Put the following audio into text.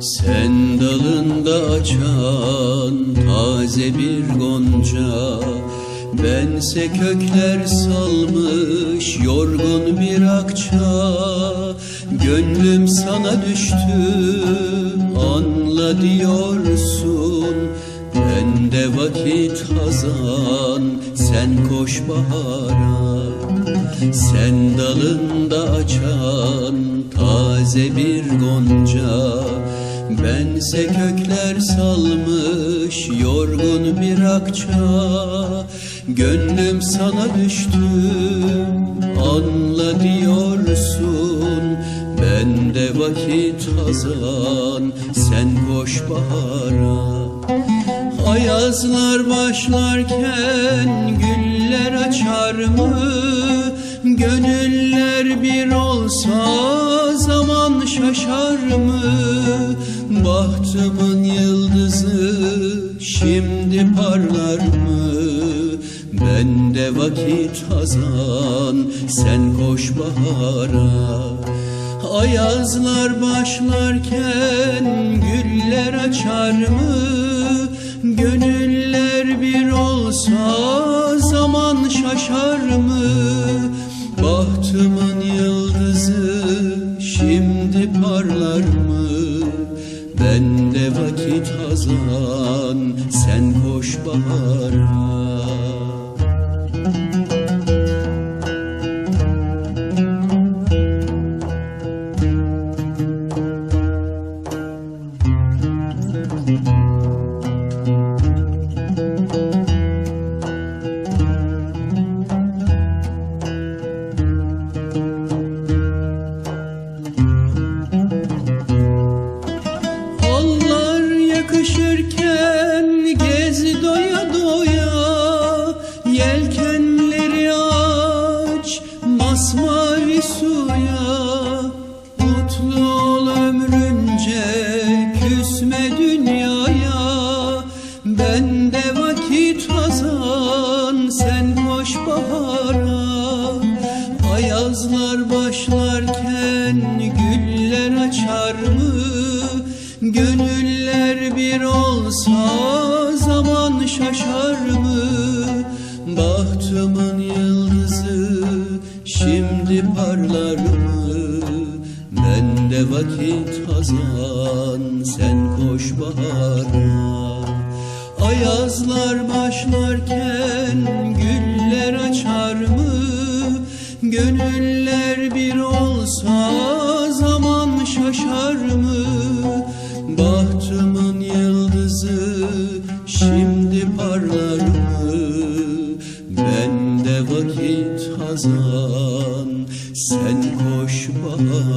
Sen açan taze bir gonca Bense kökler salmış yorgun bir akça. Gönlüm sana düştü anla diyorsun. Ben de vakit hazan sen koş bahara. Sen dalında açan taze bir gonca Bense kökler salmış yorgun bir akça Gönlüm sana düştü anla diyorsun Ben de vakit hazan sen koş bahara Ayazlar başlarken güller açar mı? Gönüller bir olsa zaman şaşar mı? Bahtımın yıldızı şimdi parlar mı? Ben de vakit hazan sen koş bahara Ayazlar başlarken güller açar mı? Gönüller bir olsa zaman şaşar mı? Yıldızı şimdi parlar mı? Ben de vakit hazan sen koş bahara masmavi suya Mutlu ol ömrünce küsme dünyaya Ben de vakit hazan sen koş bahara Ayazlar başlarken güller açar mı? Gönüller bir olsa zaman şaşar mı? Bahtımın yıldızı şimdi parlar mı? Ben de vakit hazan sen koş bahara Ayazlar başlarken güller açar mı? Gönüller bir olsa zaman şaşar mı? Bahtımın yıldızı şimdi parlar mı? Ben de vakit hazan sen koş bahara